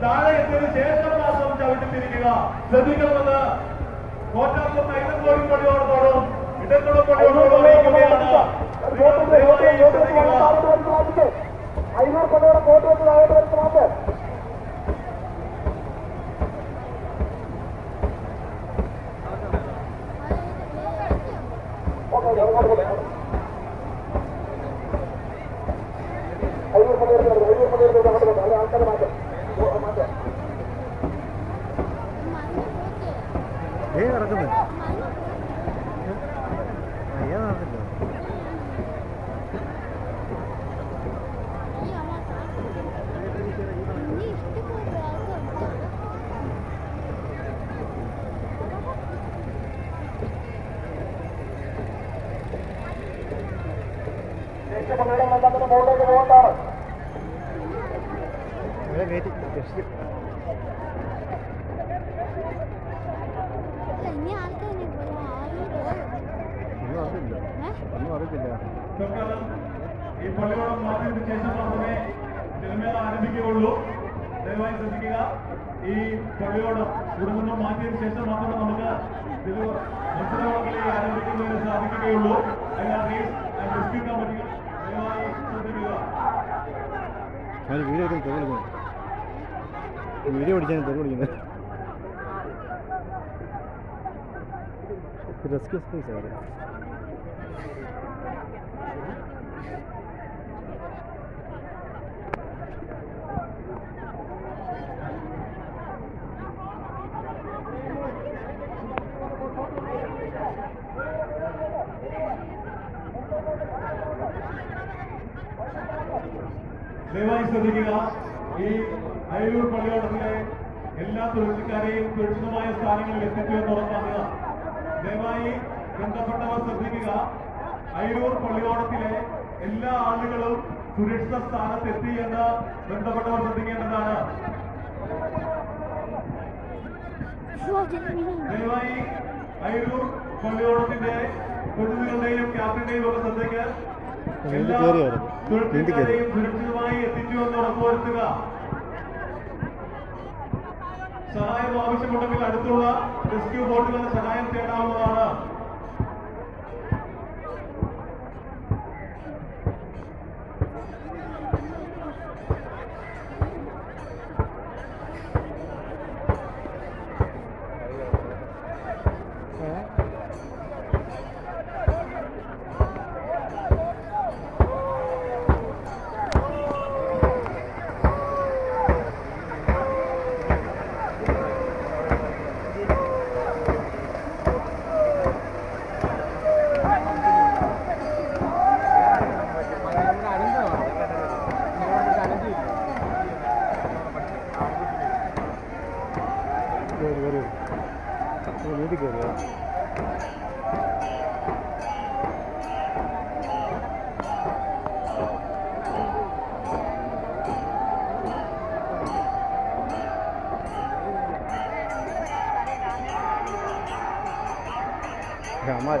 അതിനുശേഷം മാത്രം ചവിട്ടിത്തിരിക്കുക ശ്രദ്ധിക്കണമെന്ന് കോറ്റാക്കുന്ന ഇടംകോടി കൊടിയോടത്തോടും ഇടംകുളം പള്ളിയോടത്തോടും അറിയിക്കുകയാണ് അയ്യൂർ കൊണ്ടോടെ കോട്ട് വെച്ച് താഴോട്ട് വരുത്തി മാറ്റ് ഓക്കെ പോകേണ്ടതാണ് ഇവിടെ കയറ്റി ജസ്റ്റ് ആരംഭിക്കുകയുള്ളൂ ദയവായി ശ്രദ്ധിക്കുക. ഈ പള്ളിയോടം കുടുംബം മാറ്റിയതിനു ശേഷം മാത്രമേ നമുക്ക് തിരു മത്സരങ്ങളെ ആരംഭിക്കുന്നതിന് സാധിക്കുകയുള്ളൂ. അതിനാൽ പ്ലീസ് റെസ്ക്യൂ കമ്മിറ്റികൾ ദയവായി ശ്രദ്ധിക്കുക. വീഡിയോ വീഡിയോ പിടിച്ചാൽ തെറി വിളിക്കുന്നത്. റെസ്ക്യൂ സ്പേസ് ആണ് ദയവായി ശ്രദ്ധിക്കുക. ഈ അയലൂർ പള്ളിയോടത്തിലെ എല്ലാ തൊഴിൽക്കാരെയും സുരക്ഷിതമായ സ്ഥാനങ്ങളിൽ എന്ന് ഉറപ്പാക്കുക ദയവായി ബന്ധപ്പെട്ടവർ ശ്രദ്ധിക്കുക. അയലൂർ പള്ളിയോടത്തിലെ എല്ലാ ആളുകളും സുരക്ഷിത സ്ഥാനത്ത് എത്തി എന്ന് ബന്ധപ്പെട്ടവർ ശ്രദ്ധിക്കേണ്ടതാണ്. ദയവായി അയലൂർ പള്ളിയോടത്തിന്റെ പ്രതിനിധികളുടെയും ക്യാപ്റ്റന്റെയും ഒക്കെ ശ്രദ്ധയ്ക്ക് സഹായം ആവശ്യമുണ്ടെങ്കിൽ അടുത്തുള്ള റെസ്ക്യൂ ബോട്ടുകളുടെ സഹായം തേടാവുന്നതാണ് കയറി കയറി. നീന്തി കയറിയോ? അമ്മാര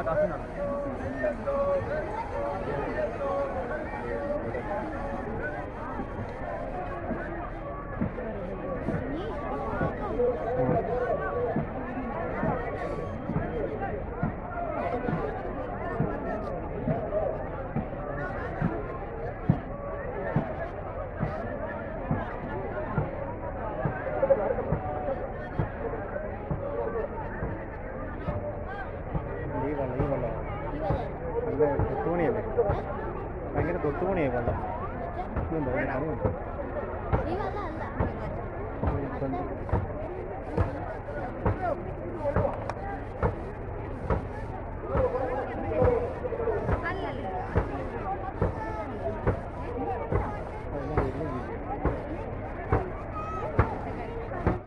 നടക്കുന്നത് ഈ 그건 너무 잘해. 이거는 안 돼. 안 돼.